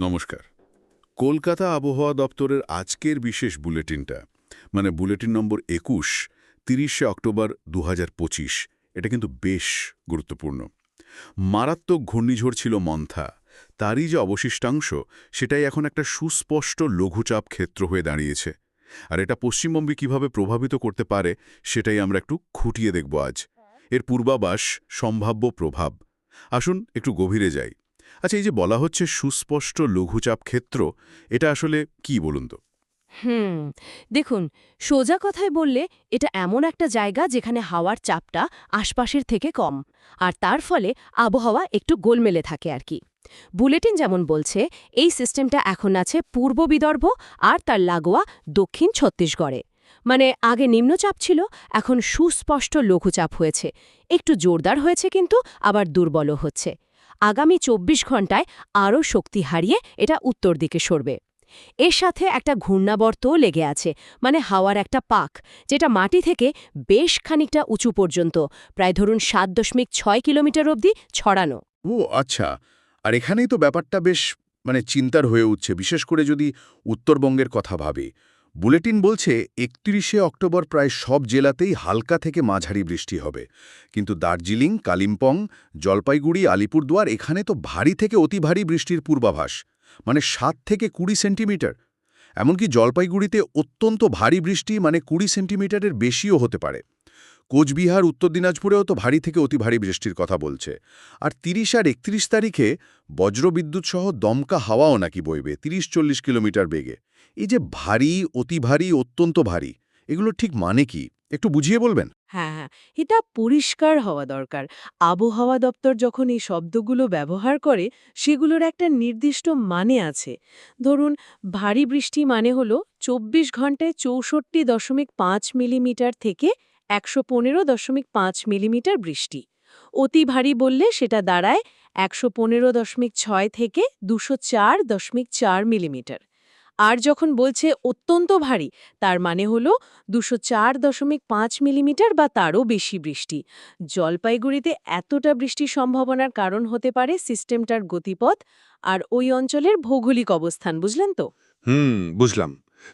নমস্কার। কলকাতা আবহাওয়া দপ্তরের আজকের বিশেষ বুলেটিনটা মানে বুলেটিন নম্বর একুশ, তিরিশে অক্টোবর দু হাজার পঁচিশ, এটা কিন্তু বেশ গুরুত্বপূর্ণ। মারাত্মক ঘূর্ণিঝড় ছিল মন্থা, তারই যে অবশিষ্টাংশ, সেটাই এখন একটা সুস্পষ্ট লঘুচাপ ক্ষেত্র হয়ে দাঁড়িয়েছে। আর এটা পশ্চিমবঙ্গে কীভাবে প্রভাবিত করতে পারে, সেটাই আমরা একটু খুঁটিয়ে দেখব আজ। এর পূর্বাবাস সম্ভাব্য প্রভাব। আসুন একটু গভীরে যাই। আচ্ছা এই যে বলা হচ্ছে সুস্পষ্ট লঘুচাপ ক্ষেত্র, এটা আসলে কি বলুন তো? হুম, দেখুন, সোজা কথায় বললে এটা এমন একটা জায়গা যেখানে হাওয়ার চাপটা আশপাশের থেকে কম, আর তার ফলে আবহাওয়া একটু গোলমেলে থাকে আর কি। বুলেটিন যেমন বলছে, এই সিস্টেমটা এখন আছে পূর্ব বিদর্ভ আর তার লাগোয়া দক্ষিণ ছত্তিশগড়ে। মানে আগে নিম্নচাপ ছিল, এখন সুস্পষ্ট লঘুচাপ হয়েছে। একটু জোরদার হয়েছে কিন্তু আবার দুর্বলও হচ্ছে। আগামী ২৪ ঘন্টায় আরও শক্তি হারিয়ে এটা উত্তর দিকে সরবে। এর সাথে একটা ঘূর্ণাবর্তও লেগে আছে মানে হাওয়ার একটা পাক, যেটা মাটি থেকে বেশ খানিকটা উঁচু পর্যন্ত, প্রায় ধরুন সাত দশমিক ছয় কিলোমিটার অবধি ছড়ানো। ও আচ্ছা। আর এখানেই তো ব্যাপারটা বেশ মানে চিন্তার হয়ে উঠছে, বিশেষ করে যদি উত্তরবঙ্গের কথা ভাবে। বুলেটিন বলছে, একত্রিশে অক্টোবর প্রায় সব জেলাতেই হালকা থেকে মাঝারি বৃষ্টি হবে। কিন্তু দার্জিলিং, কালিম্পং, জলপাইগুড়ি, আলিপুরদুয়ার এখানে তো ভারী থেকে অতি ভারী বৃষ্টির পূর্বাভাস মানে সাত থেকে কুড়ি সেন্টিমিটার। এমনকি জলপাইগুড়িতে অত্যন্ত ভারী বৃষ্টি মানে কুড়ি সেন্টিমিটারের বেশিও হতে পারে। কোচবিহার, উত্তর দিনাজপুরেও তো ভারী থেকে অতি ভারী বৃষ্টির কথা বলছে। আর তিরিশ আর একত্রিশ তারিখে বজ্রবিদ্যুৎ সহ দমকা হাওয়াও নাকি বইবে, তিরিশ চল্লিশ কিলোমিটার বেগে। এই যে ভারী, অতি ভারী, অত্যন্ত ভারী, এগুলো ঠিক মানে কি? একটু বুঝিয়ে বলবেন? হ্যাঁ হ্যাঁ এটা পরিষ্কার হওয়া দরকার। আবহাওয়া দপ্তর যখন এই শব্দগুলো ব্যবহার করে, সেগুলোর একটা নির্দিষ্ট মানে আছে। ধরুন, ভারী বৃষ্টি মানে হলো চব্বিশ ঘন্টায় চৌষট্টি দশমিক পাঁচ মিলিমিটার থেকে একশো পনেরো দশমিক পাঁচ মিলিমিটার বৃষ্টি। অতি ভারী বললে সেটা দাঁড়ায় একশো পনেরো দশমিক ছয় থেকে দুশো চার দশমিক চার মিলিমিটার। আর যখন বলছে অত্যন্ত ভারী, তার মানে হল দুশো চার দশমিক পাঁচ মিলিমিটার বা তারও বেশি বৃষ্টি। জলপাইগুড়িতে এতটা বৃষ্টির সম্ভাবনার কারণ হতে পারে সিস্টেমটার গতিপথ আর ওই অঞ্চলের ভৌগোলিক অবস্থান, বুঝলেন তো? হুম, বুঝলাম।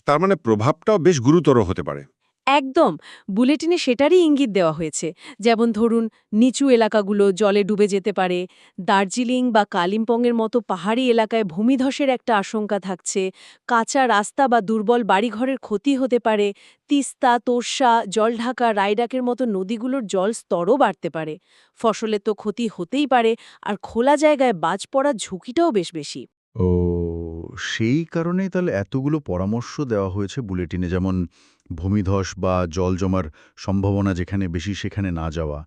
তার মানে প্রভাবটাও বেশ গুরুতর হতে পারে। একদম। বুলেটিনে সেটারই ইঙ্গিত দেওয়া হয়েছে। যেমন ধরুন, নিচু এলাকাগুলো জলে ডুবে যেতে পারে, দার্জিলিং বা কালিম্পংয়ের মতো পাহাড়ি এলাকায় ভূমিধসের একটা আশঙ্কা থাকছে, কাঁচা রাস্তা বা দুর্বল বাড়িঘরের ক্ষতি হতে পারে, তিস্তা তোর্ষা জলঢাকা, রায়ডাকের মতো নদীগুলোর জল স্তরও বাড়তে পারে। ফসলের তো ক্ষতি হতেই পারে, আর খোলা জায়গায় বাজ পড়ার ঝুঁকিটাও বেশ বেশি। ও সেই কারণেই তাহলে এতগুলো পরামর্শ দেওয়া হয়েছে বুলেটিনে যেমন ভূমিধস বা জল জমার সম্ভাবনা যেখানে বেশি সেখানে না যাওয়া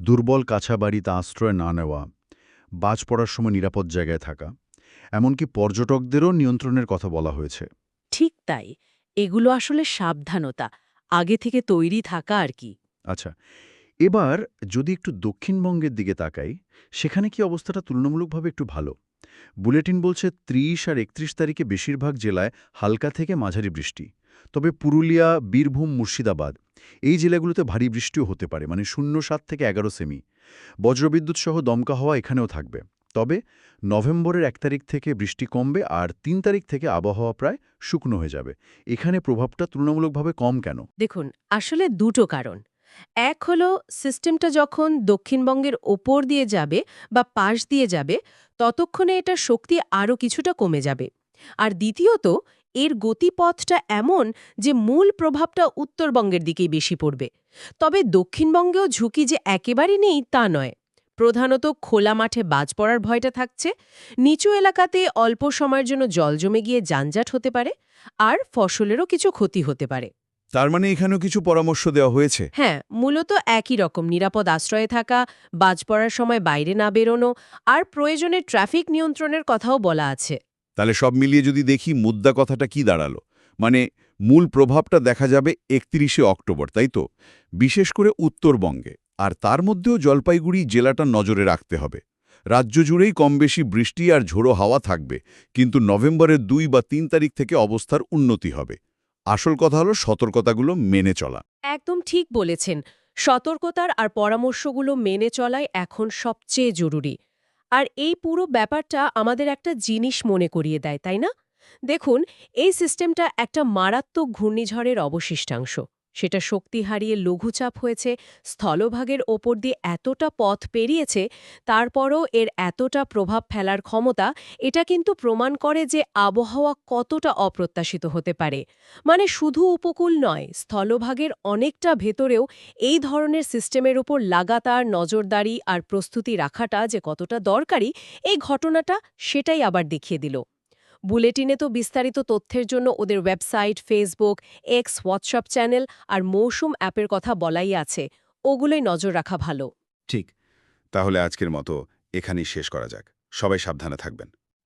দুর্বল কাছা বাড়িতে আশ্রয় না নেওয়া বাজ পড়ার সময় নিরাপদ জায়গায় থাকা এমনকি পর্যটকদেরও নিয়ন্ত্রণের কথা বলা হয়েছে। ঠিক তাই এগুলো আসলে সাবধানতা আগে থেকে তৈরি থাকা আর কি। আচ্ছা এবার যদি একটু দক্ষিণবঙ্গের দিকে তাকাই সেখানে কি অবস্থাটা তুলনামূলকভাবে একটু ভালো? বুলেটিন বলছে ত্রিশ আর একত্রিশ তারিখে বেশিরভাগ জেলায় হালকা থেকে মাঝারি বৃষ্টি। তবে পুরুলিয়া, বীরভূম, মুর্শিদাবাদ, এই জেলাগুলোতে ভারী বৃষ্টিও হতে পারে মানে শূন্য সাত থেকে এগারো সেমি। বজ্রবিদ্যুৎ সহ দমকা হওয়া এখানেও থাকবে। তবে নভেম্বরের এক তারিখ থেকে বৃষ্টি কমবে আর তিন তারিখ থেকে আবহাওয়া প্রায় শুকনো হয়ে যাবে। এখানে প্রভাবটা তুলনামূলকভাবে কম কেন? দেখুন, আসলে দুটো কারণ। এক হলো সিস্টেমটা যখন দক্ষিণবঙ্গের ওপর দিয়ে যাবে বা পাশ দিয়ে যাবে, ততক্ষণে এটা শক্তি আরও কিছুটা কমে যাবে। আর দ্বিতীয়ত, এর গতিপথটা এমন যে মূল প্রভাবটা উত্তরবঙ্গের দিকেই বেশি পড়বে। তবে দক্ষিণবঙ্গেও ঝুঁকি যে একেবারেই নেই তা নয়। প্রধানত খোলা মাঠে বাজ পড়ার ভয়টা থাকছে, নিচু এলাকাতে অল্প সময়ের জন্য জল জমে গিয়ে যানজাট হতে পারে, আর ফসলেরও কিছু ক্ষতি হতে পারে। তার মানে এখানেও কিছু পরামর্শ দেওয়া হয়েছে? হ্যাঁ মূলত একই রকম নিরাপদ আশ্রয়ে থাকা বাজ পড়ার সময় বাইরে না বেরোনো আর প্রয়োজনে ট্রাফিক নিয়ন্ত্রণের কথাও বলা আছে। তাহলে সব মিলিয়ে যদি দেখি মুদ্রা কথাটা কি দাঁড়াল? মানে মূল প্রভাবটা দেখা যাবে একত্রিশে অক্টোবর তাই তো? বিশেষ করে উত্তরবঙ্গে। আর তার মধ্যেও জলপাইগুড়ি জেলাটা নজরে রাখতে হবে। রাজ্য জুড়েই কম বেশি বৃষ্টি আর ঝোড়ো হাওয়া থাকবে কিন্তু নভেম্বরের দুই বা তিন তারিখ থেকে অবস্থার উন্নতি হবে। আসল কথা হলো সতর্কতাগুলো মেনে চলা। একদম ঠিক বলেছেন। সতর্কতার আর পরামর্শগুলো মেনে চলাই এখন সবচেয়ে জরুরি। আর এই পুরো ব্যাপারটা আমাদের একটা জিনিস মনে করিয়ে দেয়, তাই না? দেখুন, এই সিস্টেমটা একটা মারাত্মক ঘূর্ণিঝড়ের অবশিষ্টাংশ। সেটা শক্তি হারিয়ে লঘুচাপ হয়েছে, স্থলভাগের ওপর দিয়ে এতটা পথ পেরিয়েছে, তারপরও এর এতটা প্রভাব ফেলার ক্ষমতা, এটা কিন্তু প্রমাণ করে যে আবহাওয়া কতটা অপ্রত্যাশিত হতে পারে। মানে শুধু উপকূল নয়, স্থলভাগের অনেকটা ভেতরেও এই ধরনের সিস্টেমের উপর লাগাতার নজরদারি আর প্রস্তুতি রাখাটা যে কতটা দরকারি, এই ঘটনাটা সেটাই আবার দেখিয়ে দিল। বুলেটিনে তো বিস্তারিত তথ্যের জন্য ওদের website, Facebook X WhatsApp channel আর মৌসুম অ্যাপের কথা বলাই আছে। ওগুলোই নজর রাখা ভালো। ঠিক। তাহলে আজকের মতো এখানেই শেষ করা যাক। সবাই সাবধানে থাকবেন।